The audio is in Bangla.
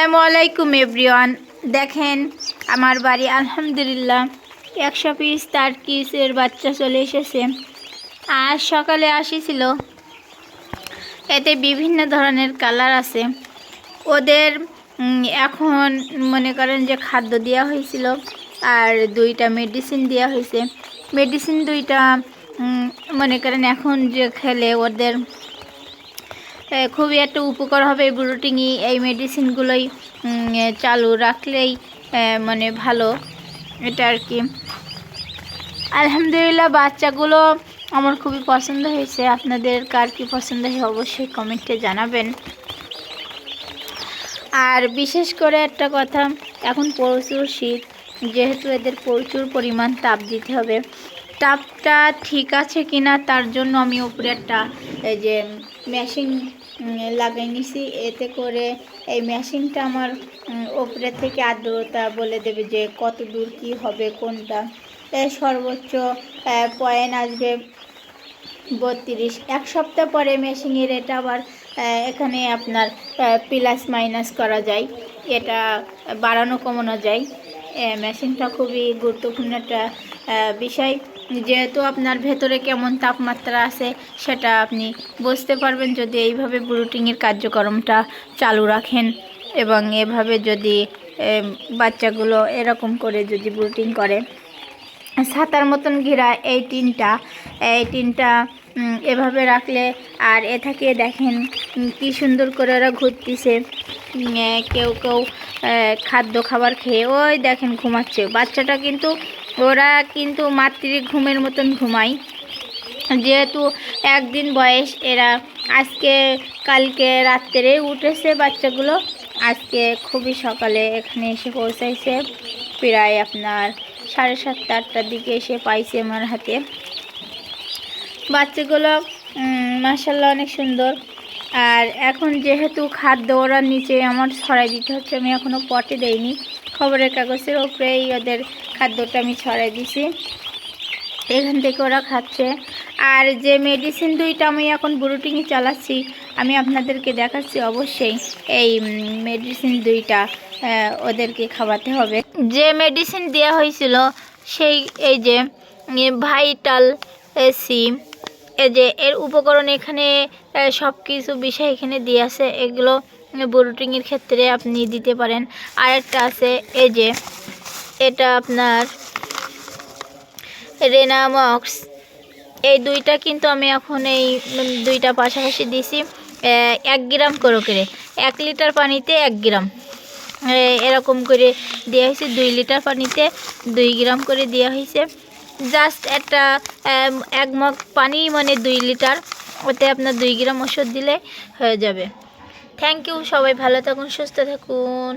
আসসালামু আলাইকুম, এভরিওয়ান। দেখেন, আমার বাড়ি, আলহামদুলিল্লাহ, একশো পিস তার কিসের বাচ্চা চলে এসেছে। আর সকালে আসিছিল। এতে বিভিন্ন ধরনের কালার আছে। ওদের এখন মনে করেন যে খাদ্য দেওয়া হয়েছিল, আর দুইটা মেডিসিন দেওয়া হয়েছে। মেডিসিন দুইটা মনে করেন এখন যে খেলে ওদের খুবই একটা উপকার হবে এই ব্রুটিংই এই মেডিসিনগুলোই চালু রাখলেই মানে ভালো। এটা আর কি। আলহামদুলিল্লাহ, বাচ্চাগুলো আমার খুবই পছন্দ হয়েছে। আপনাদের কার কি পছন্দ হয় অবশ্যই কমেন্টে জানাবেন। আর বিশেষ করে একটা কথা, এখন প্রচুর শীত, যেহেতু এদের প্রচুর পরিমাণ তাপ দিতে হবে। তাপটা ঠিক আছে কিনা, তার জন্য আমি উপরে একটা, এই যে মেশিন লাগাই নিছি এতে করে এই মেশিনটা আমার উপরে থেকে আর্দ্রতা বলে দেবে যে কত দূর কী হবে, কোনটা। সর্বোচ্চ পয়েন্ট আসবে বত্রিশ। এক সপ্তাহ পরে মেশিনের এটা আবার এখানে আপনার প্লাস মাইনাস করা যায়। এটা বাড়ানো কমানো যায়। মেশিনটা খুবই গুরুত্বপূর্ণ একটা বিষয়। যেহেতু আপনার ভেতরে কেমন তাপমাত্রা আছে, সেটা আপনি বুঝতে পারবেন যদি এইভাবে ব্রুটিংয়ের কার্যক্রমটা চালু রাখেন এবং এভাবে যদি বাচ্চাগুলো এরকম করে যদি ব্রুটিং করে। ছাতার মতন ঘেরা এই টিনটা এই টিনটা এভাবে রাখলে আর এ থেকে দেখেন কি সুন্দর করে ওরা ঘুরতেছে। কেউ কেউ খাদ্য খাবার খেয়ে ওই দেখেন ঘুমাচ্ছে। বাচ্চাটা কিন্তু ওরা কিন্তু মাতৃ ঘুমের মতন ঘুমায়। যেহেতু একদিন বয়স, এরা আজকে, কালকে রাত্রে উঠেছে বাচ্চাগুলো। আজকে খুবই সকালে এখানে এসে পৌঁছাইছে। প্রায় আপনার সাড়ে সাতটা আটটার দিকে এসে পাইছে আমার হাতে। বাচ্চাগুলো মাসাল্লাহ অনেক সুন্দর। আর এখন যেহেতু খাদ্য ওরা নিচে আমার ছড়াই দিতে হচ্ছে, আমি এখনও পটে দেইনি। খবরের কাগজের ওপরেই ওদের খাদ্যটা আমি ছড়াই দিছি। এখান থেকে ওরা খাচ্ছে। আর যে মেডিসিন দুইটা আমি এখন ব্রুটিংয়ে চালাচ্ছি, আমি আপনাদেরকে দেখাচ্ছি অবশ্যই এই মেডিসিন দুইটা ওদেরকে খাওয়াতে হবে। যে মেডিসিন দেওয়া হয়েছিল, সেই, এই যে ভাইটাল সি এই যে, এর উপকরণ এখানে সব কিছু বিষয় এখানে দিয়ে আছে। এগুলো ব্রুটিংয়ের ক্ষেত্রে আপনি দিতে পারেন। আর একটা আছে, এই যে এটা আপনার রেনামক্স। এই দুইটা কিন্তু আমি এখন এই দুইটা পাশাপাশি দিছি এক গ্রাম করে করে। এক লিটার পানিতে এক গ্রাম। এরকম করে দেওয়া হয়েছে, দুই লিটার পানিতে দুই গ্রাম করে দেওয়া হয়েছে। জাস্ট একটা এক মগ পানি মানে দুই লিটার, ওতে আপনার দুই গ্রাম ওষুধ দিলে হয়ে যাবে। থ্যাংক ইউ, সবাই ভালো থাকুন, সুস্থ থাকুন।